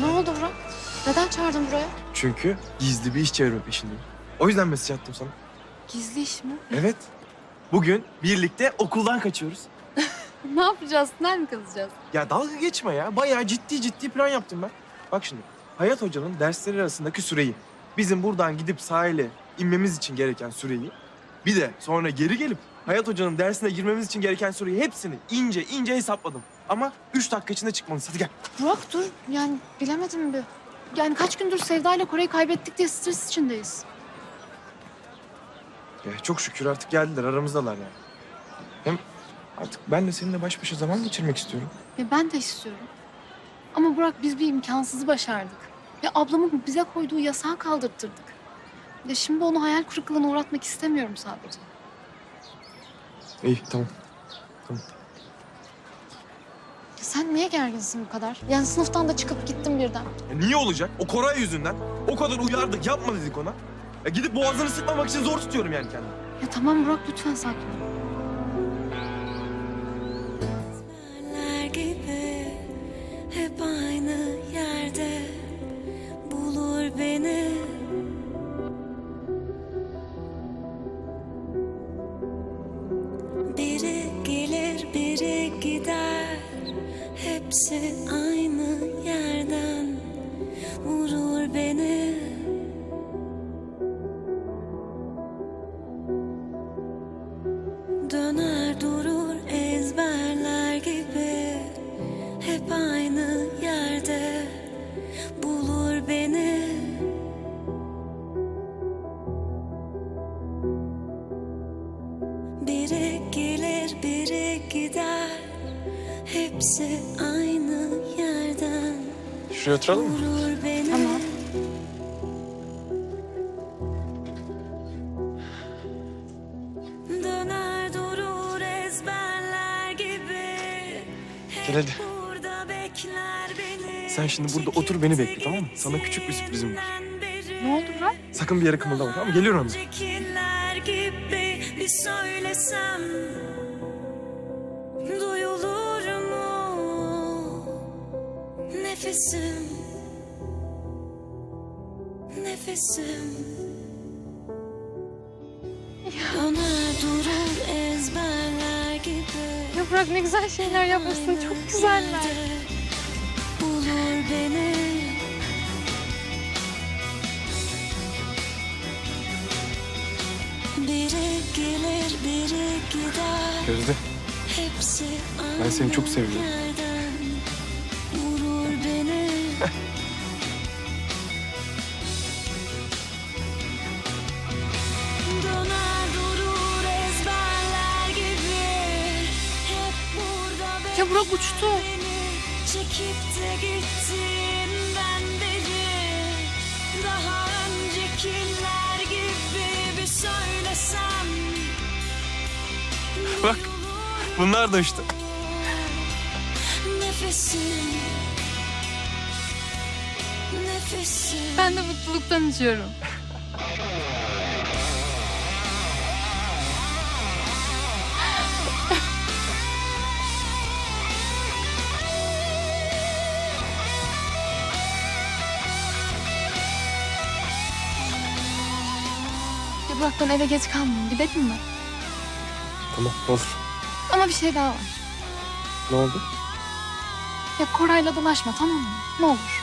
Ne oldu Burak? Neden çağırdın buraya? Çünkü gizli bir iş çevirme peşindeyim. O yüzden mesaj attım sana. Gizli iş mi? Evet. Bugün birlikte okuldan kaçıyoruz. ne yapacağız? Nerede mi kazacağız? Ya dalga geçme ya. Bayağı ciddi ciddi plan yaptım ben. Bak şimdi. Hayat Hoca'nın dersleri arasındaki süreyi, bizim buradan gidip sahile inmemiz için gereken süreyi, bir de sonra geri gelip Hayat Hoca'nın dersine girmemiz için gereken süreyi hepsini ince ince hesapladım. Ama üç dakika içinde çıkmalıyız. Hadi gel. Burak dur. Yani bilemedim bir. Yani kaç gündür Sevda ile Kore'yi kaybettik diye stres içindeyiz. Ya çok şükür artık geldiler, aramızdalar yani. Hem artık ben de seninle baş başa zaman geçirmek istiyorum. Ya ben de istiyorum. Ama Burak biz bir imkansızı başardık. Ya ablamın bize koyduğu yasağı kaldırttırdık. Ya şimdi onu hayal kırıklığına uğratmak istemiyorum sadece. İyi, tamam. Ya sen niye gerginsin bu kadar? Yani sınıftan da çıkıp gittin birden. Ya niye olacak? O Koray yüzünden. O kadar uyardık, yapma dedik ona. Ya gidip boğazını sıkmamak için zor tutuyorum yani kendimi. Ya tamam Burak lütfen sakin ol. Hayaller gibi hep aynı yerde bulur beni Biri gelir biri gider Hepsi aynı yerden Gel hadi. Sen şimdi burada otur, beni bekle, tamam mı? Sana küçük bir sürprizim var. Ne oldu Burak? Sakın bir yere kımıldama tamam mı? Geliyorum hemen. Öncekiller gibi bir söylesem Duyulur mu Nefesim Nefesim Burak ne güzel şeyler yapmışsın. Çok güzeller. Bulur beni Biri gelir biri gider Gözde, Hepsi Ben seni çok seviyorum. Uçtu. beni çekip de gittiğinden beri Daha öncekiler gibi bir söylesem Bak, bunlar da işte. Nefesim Nefesim Ben de mutluluktan içiyorum. Ben eve geç kalmayayım. Gidelim mi? Tamam, olur. Ama bir şey daha var. Ne oldu? Ya Koray'la dolaşma tamam mı? Ne olur.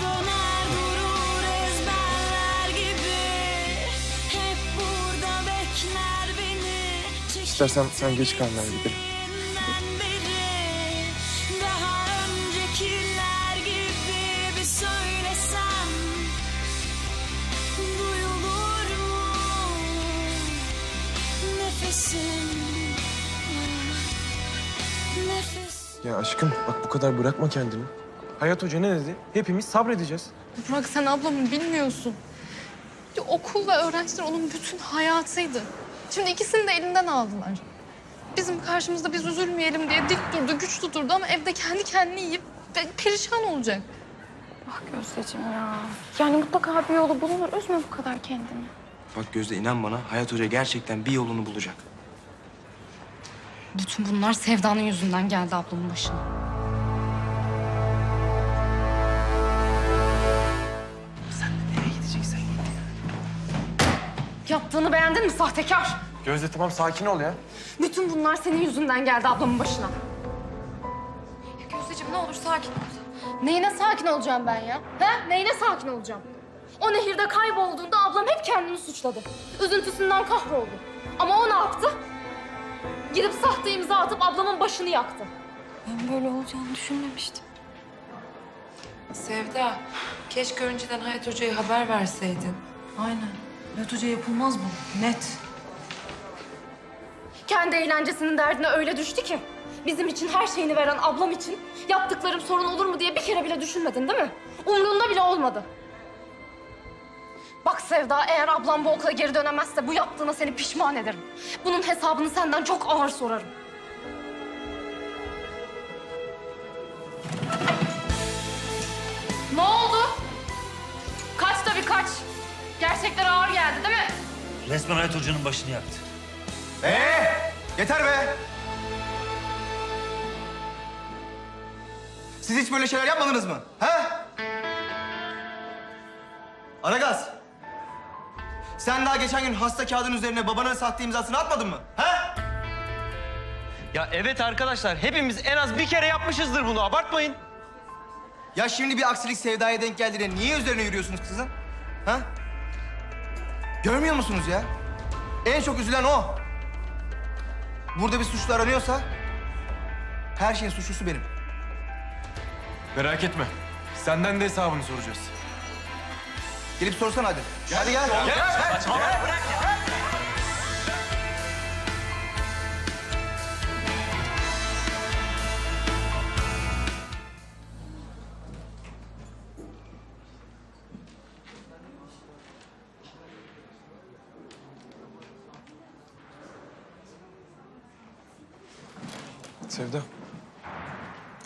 Döner durur ezberler gibi Hep burada bekler beni Çekip İstersen sen geç kal ben gidelim. Aşkım bak bu kadar bırakma kendini. Hayat Hoca ne dedi? Hepimiz sabredeceğiz. Burak sen ablamı bilmiyorsun. Ya, okul ve öğrenciler onun bütün hayatıydı. Şimdi ikisini de elinden aldılar. Bizim karşımızda biz üzülmeyelim diye dik durdu, güç tuturdu ama evde kendi kendini yiyip pe- perişan olacak. Ah Gözdeciğim ya. Yani mutlaka bir yolu bulunur. Üzme bu kadar kendini. Bak Gözde inan bana Hayat Hoca gerçekten bir yolunu bulacak. Bütün bunlar Sevda'nın yüzünden geldi ablamın başına. Nereye gideceksen git. Yaptığını beğendin mi sahtekar? Gözde tamam sakin ol ya. Bütün bunlar senin yüzünden geldi ablamın başına. Ya Gözdeciğim ne olur sakin ol. Neyine sakin olacağım ben ya? He? Neyine sakin olacağım? O nehirde kaybolduğunda ablam hep kendini suçladı. Üzüntüsünden kahroldu. Ama o ne yaptı? Gidip sahte imza atıp ablamın başını yaktı. Ben böyle olacağını düşünmemiştim. Sevda, keşke önceden Hayat Hoca'ya haber verseydin. Aynen. Hayat Hoca yapılmaz bu. Net. Kendi eğlencesinin derdine öyle düştü ki. Bizim için her şeyini veren ablam için yaptıklarım sorun olur mu diye bir kere bile düşünmedin değil mi? Umrunda bile olmadı. Bak Sevda eğer ablam bu okula geri dönemezse bu yaptığına seni pişman ederim. Bunun hesabını senden çok ağır sorarım. Ne oldu? Kaç tabii kaç. Gerçekler ağır geldi değil mi? Resmen Hayat Hoca'nın başını yaktı. Ee, yeter be. Siz hiç böyle şeyler yapmadınız mı? Ha? Aragaz. Sen daha geçen gün hasta kağıdın üzerine babanın sahte imzasını atmadın mı? Ha? Ya evet arkadaşlar hepimiz en az bir kere yapmışızdır bunu abartmayın. Ya şimdi bir aksilik sevdaya denk geldi de niye üzerine yürüyorsunuz kızın? Ha? Görmüyor musunuz ya? En çok üzülen o. Burada bir suçlu aranıyorsa her şeyin suçlusu benim. Merak etme. Senden de hesabını soracağız. Gelip sorsana hadi. hadi gel. Sevda.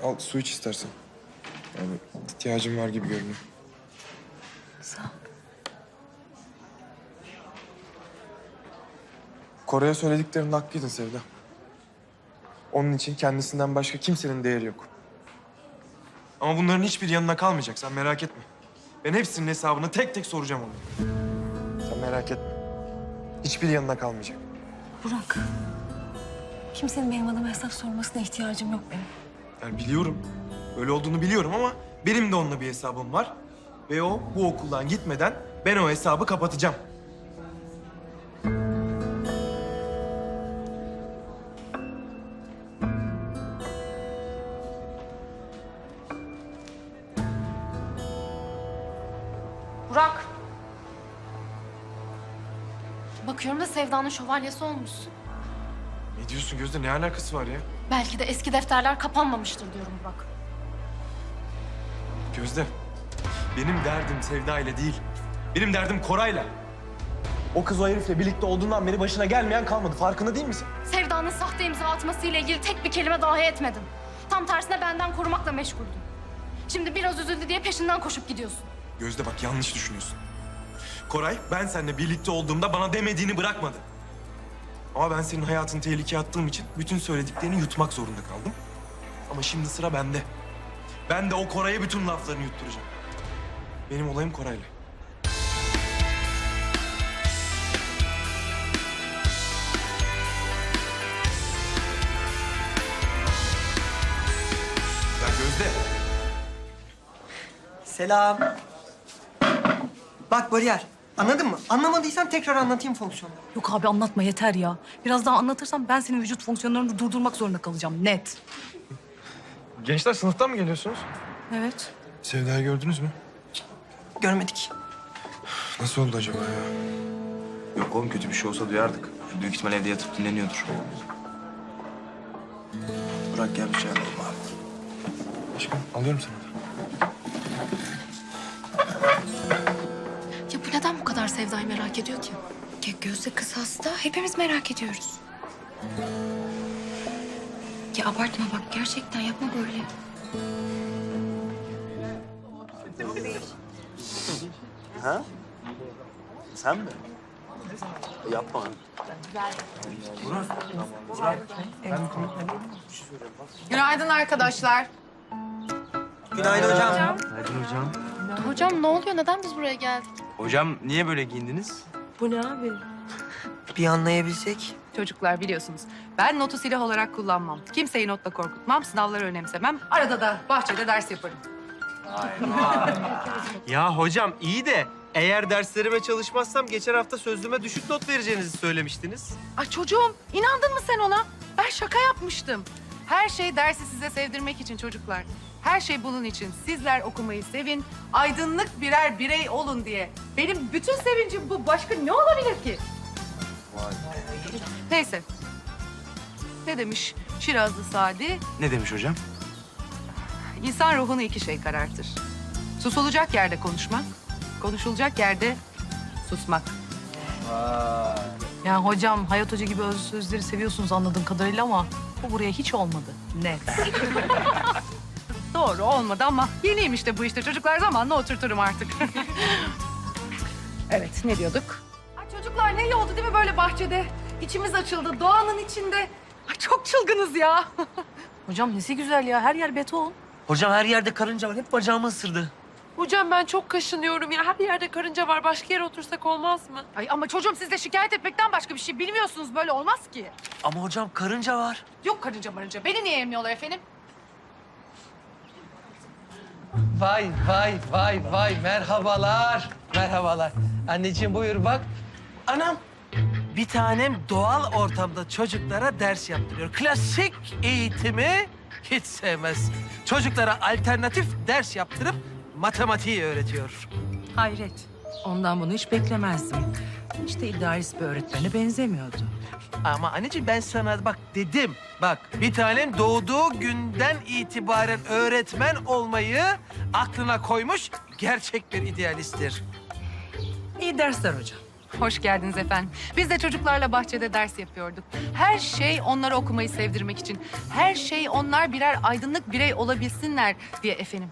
Al su iç istersen. Yani ihtiyacım var gibi görünüyor. Sağ ol. Kore'ye söylediklerinde haklıydın Sevda. Onun için kendisinden başka kimsenin değeri yok. Ama bunların hiçbir yanına kalmayacak. Sen merak etme. Ben hepsinin hesabını tek tek soracağım ona. Sen merak etme. Hiçbir yanına kalmayacak. Burak. Kimsenin benim adıma hesap sormasına ihtiyacım yok benim. Yani biliyorum. Öyle olduğunu biliyorum ama benim de onunla bir hesabım var. Ve o bu okuldan gitmeden ben o hesabı kapatacağım. Sevda'nın şövalyesi olmuşsun. Ne diyorsun Gözde? Ne alakası var ya? Belki de eski defterler kapanmamıştır diyorum Burak. Gözde, benim derdim Sevda ile değil. Benim derdim Koray'la. O kız o herifle birlikte olduğundan beri başına gelmeyen kalmadı. Farkında değil misin? Sevda'nın sahte imza atmasıyla ilgili tek bir kelime dahi etmedin. Tam tersine benden korumakla meşguldün. Şimdi biraz üzüldü diye peşinden koşup gidiyorsun. Gözde bak yanlış düşünüyorsun. Koray, ben seninle birlikte olduğumda bana demediğini bırakmadı. Ama ben senin hayatını tehlikeye attığım için bütün söylediklerini yutmak zorunda kaldım. Ama şimdi sıra bende. Ben de o Koray'a bütün laflarını yutturacağım. Benim olayım Koray'la. Ya Gözde, Selam. Bak bariyer. Anladın mı? Anlamadıysan tekrar anlatayım fonksiyonları. Yok abi anlatma yeter ya. Biraz daha anlatırsam ben senin vücut fonksiyonlarını durdurmak zorunda kalacağım. Net. gençler sınıftan mı geliyorsunuz? Evet. Sevda'yı gördünüz mü? Görmedik. Nasıl oldu acaba ya? Yok oğlum kötü bir şey olsa duyardık. Büyük ihtimal evde yatıp dinleniyordur. Burak gelmiş yani abi. Aşkım alıyorum sana neden bu kadar Sevda'yı merak ediyor ki? Ya Gözde kız hasta. Hepimiz merak ediyoruz. Ya abartma bak gerçekten yapma böyle. Sen mi? Günaydın arkadaşlar. Günaydın hocam. Günaydın hocam. Hocam ne oluyor? Neden biz buraya geldik? Hocam niye böyle giyindiniz? Bir anlayabilsek. Çocuklar biliyorsunuz ben notu silah olarak kullanmam. Kimseyi notla korkutmam, sınavları önemsemem. Arada da bahçede ders yaparım. Ya hocam iyi de eğer derslerime çalışmazsam geçen hafta sözlüme düşük not vereceğinizi söylemiştiniz. Ay çocuğum inandın mı sen ona? Ben şaka yapmıştım. Her şey dersi size sevdirmek için çocuklar. Her şey bunun için. Sizler okumayı sevin, aydınlık birer birey olun diye. Benim bütün sevincim bu. Başka ne olabilir ki? Neyse. Ne demiş Şirazlı Sadi? Ne demiş hocam? İnsan ruhunu iki şey karartır. Susulacak yerde konuşmak, konuşulacak yerde susmak. Yani hocam Hayat Hoca gibi öz sözleri seviyorsunuz anladığım kadarıyla ama bu buraya hiç olmadı. Net. Doğru olmadı ama yeniyim işte bu işte. Çocuklar zamanla oturturum artık. evet ne diyorduk? Ay çocuklar ne iyi oldu değil mi böyle bahçede? İçimiz açıldı doğanın içinde. Ay çok çılgınız ya. Hocam nesi güzel ya her yer beton. Hocam her yerde karınca var. Hep bacağımı ısırdı. Hocam ben çok kaşınıyorum ya her yerde karınca var başka yere otursak olmaz mı? Ay ama çocuğum siz de şikayet etmekten başka bir şey bilmiyorsunuz. Böyle olmaz ki. Ama hocam karınca var. Yok karınca marınca. Beni niye emmiyorlar efendim? Vay vay vay vay merhabalar. Merhabalar. Anneciğim buyur bak. Anam bir tanem doğal ortamda çocuklara ders yaptırıyor. Klasik eğitimi hiç sevmez. Çocuklara alternatif ders yaptırıp matematiği öğretiyor. Hayret. Ondan bunu hiç beklemezdim. De idealist bir öğretmene benzemiyordu. Ama anneciğim ben sana bak dedim. Bak bir tanem doğduğu günden itibaren öğretmen olmayı aklına koymuş gerçek bir idealisttir. İyi dersler hocam. Hoş geldiniz efendim. Biz de çocuklarla bahçede ders yapıyorduk. Her şey onlara okumayı sevdirmek için. Her şey onlar birer aydınlık birey olabilsinler diye efendim.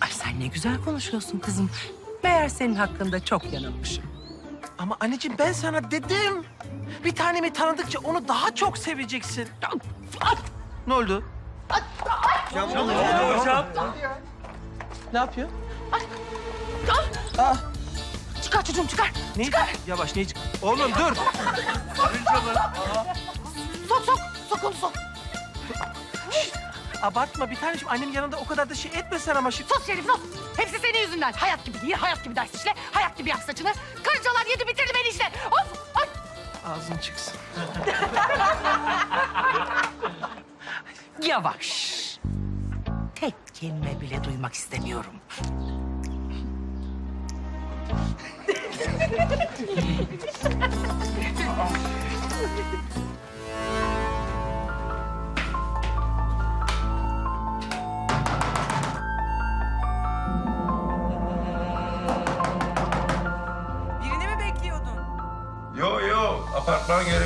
Ay sen ne güzel konuşuyorsun kızım. Meğer senin hakkında çok yanılmışım. Ama anneciğim ben sana dedim. Bir tanemi tanıdıkça onu daha çok seveceksin. Ne oldu? Hocam. Ne yapıyor? Çıkar çocuğum çıkar. Ne? Yavaş ne? Oğlum dur. Sok sok. Sok onu sok. Abartma bir taneciğim annemin yanında o kadar da şey etmesen ama şimdi. Sus Şerif sus. Hepsi senin yüzünden. Hayat gibi değil, hayat gibi ders işle. Hayat gibi yak saçını. Karıncalar yedi bitirdi beni işte. Of! Ay! Ağzın çıksın. Yavaş. Tek kelime bile duymak istemiyorum.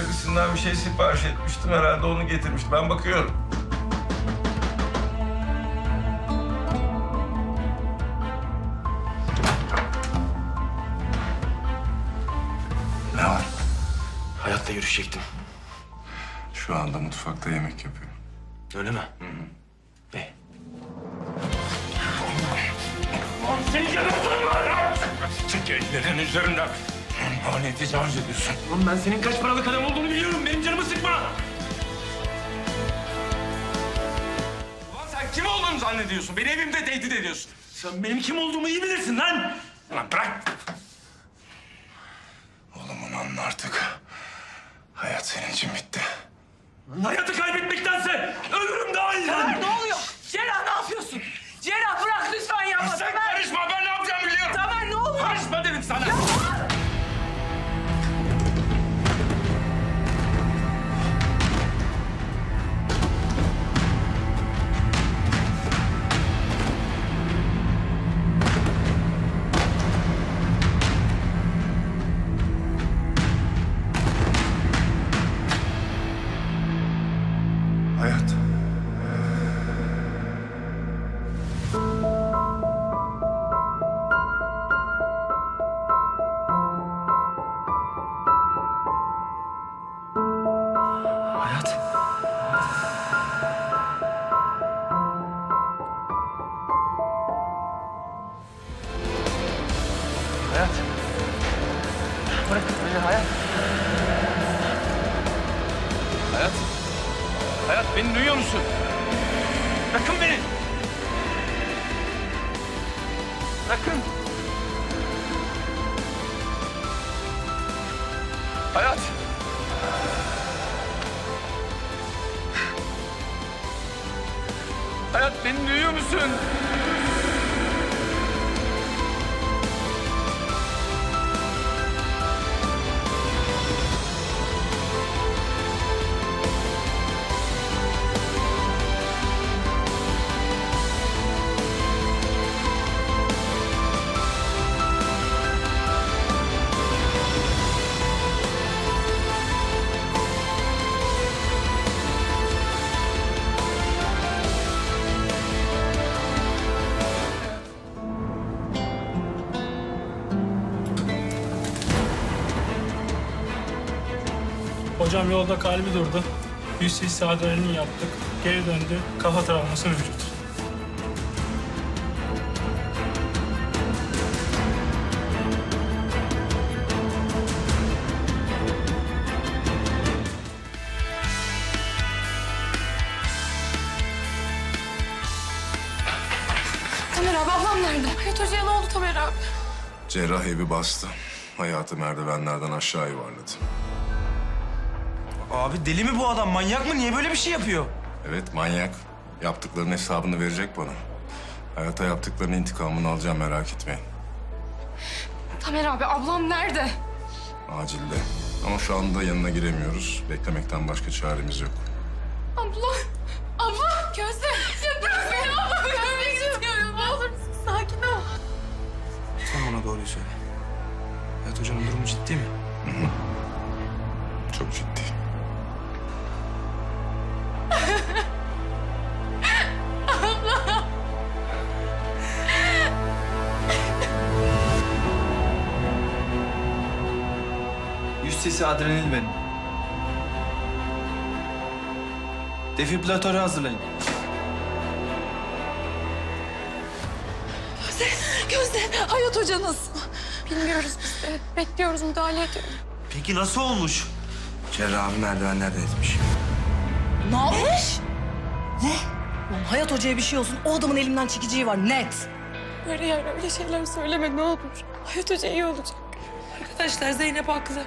görevlisinden bir şey sipariş etmiştim herhalde onu getirmiş. Ben bakıyorum. Ne var? Hayatta yürüyecektim. Şu anda mutfakta yemek yapıyorum. Öyle mi? Ne? Çek ellerin üzerinden. Bana tecavüz ediyorsun. Oğlum ben senin kaç paralık adam olduğunu biliyorum. Benim canımı sıkma. Ulan sen kim olduğunu zannediyorsun? Beni evimde tehdit ediyorsun. Sen benim kim olduğumu iyi bilirsin lan. Ulan bırak. Oğlum onu anla artık. Hayat senin için bitti. Hayatı kaybetmektense ölürüm daha iyi lan. Ne oluyor? Cerrah ne yapıyorsun? Cerrah bırak lütfen ya. Sen karışma ben ne yapacağımı biliyorum. Tamer ne oluyor? Karışma dedim sana. Hayat. Bırakın. Hayat. Hayat beni duyuyor musun? Hocam yolda kalbi durdu. 100 cc adrenalin yaptık. Geri döndü. Kafa travması mevcut. Tamer abi ablam nerede? Hayat Hoca'ya ne oldu Tamer abi? Cerrah evi bastı. Hayatı merdivenlerden aşağı yuvarladı. Abi deli mi bu adam? Manyak mı? Niye böyle bir şey yapıyor? Evet manyak. Yaptıklarının hesabını verecek bana. Hayata yaptıklarının intikamını alacağım merak etmeyin. Tamer abi ablam nerede? Acilde. Ama şu anda yanına giremiyoruz. Beklemekten başka çaremiz yok. Abla. Abla. Gözde. Ya bırak beni abla. Görmek istiyorum. Ne olur? Sakin ol. Sen bana doğruyu söyle. Hayat Hoca'nın durumu ciddi mi? Çok ciddi. Yüz sesi adrenalin verin. Defibrilatörü hazırlayın. Gözde. Hayat Hoca nasıl? Bilmiyoruz biz de. Bekliyoruz müdahale ediyorum. Peki nasıl olmuş? Cerrah abi merdivenlerden etmiş. Ne yapmış? Ne? Lan Hayat Hoca'ya bir şey olsun. O adamın elimden çekeceği var net. Böyle yer öyle şeyler söyleme ne olur. Hayat Hoca iyi olacak. Arkadaşlar Zeynep haklı.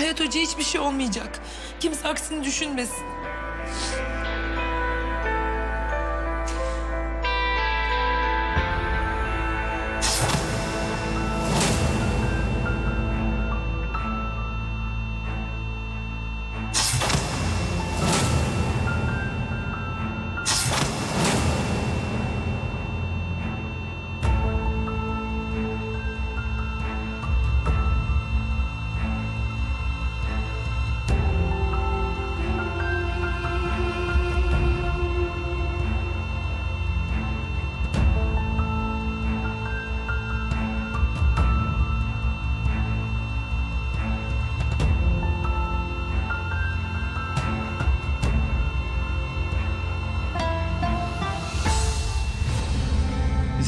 Hayat Hoca hiçbir şey olmayacak. Kimse aksini düşünmesin.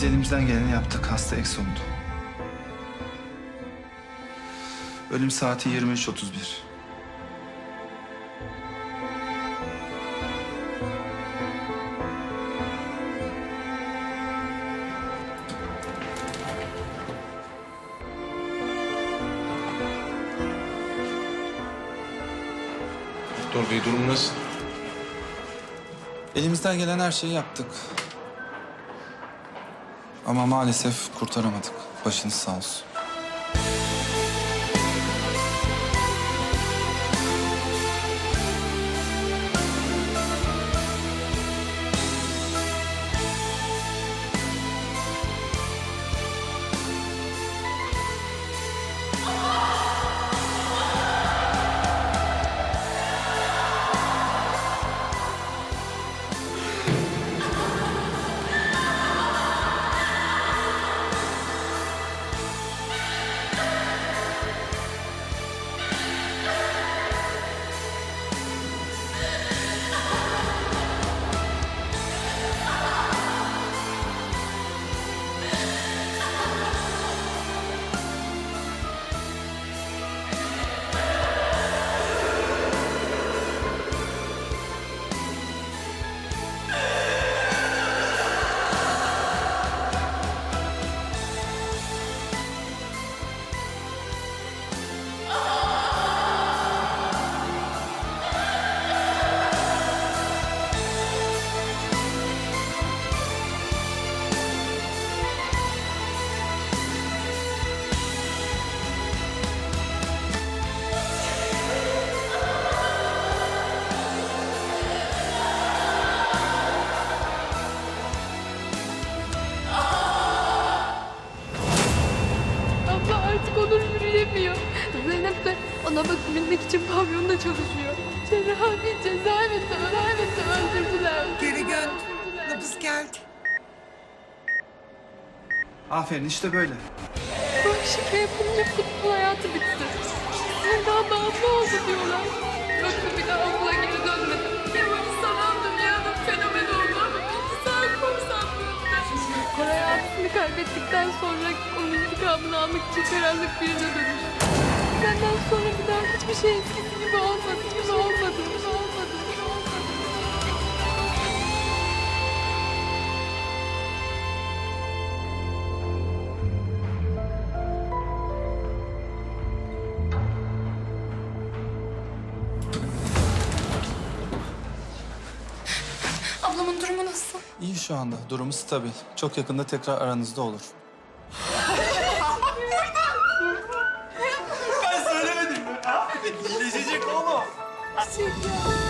Biz elimizden geleni yaptık. Hasta eksi oldu. Ölüm saati 23.31. Doktor bey durum nasıl? Elimizden gelen her şeyi yaptık. Ama maalesef kurtaramadık. Başınız sağ olsun. Seni abi cezaevinde, cezaevinde öldürdüler. Geri gönder. Nabız geldi. Aferin işte böyle. Bak şaka yapınca futbol hayatı bitti. Sevda bağımlı oldu diyorlar. Yoksa bir daha okula geri dönmedi. Kemal'i sanal dünyanın fenomeni oldu ama korsanlığında. Koray abisini kaybettikten sonra onun intikamını almak için karanlık birine dönüştü. Senden sonra bir daha hiçbir şey eskisi gibi olmadı, gibi olmadı, gibi olmadı, gibi olmadı. Ablamın durumu nasıl? İyi şu anda. Durumu stabil. Çok yakında tekrar aranızda olur. gerçekten.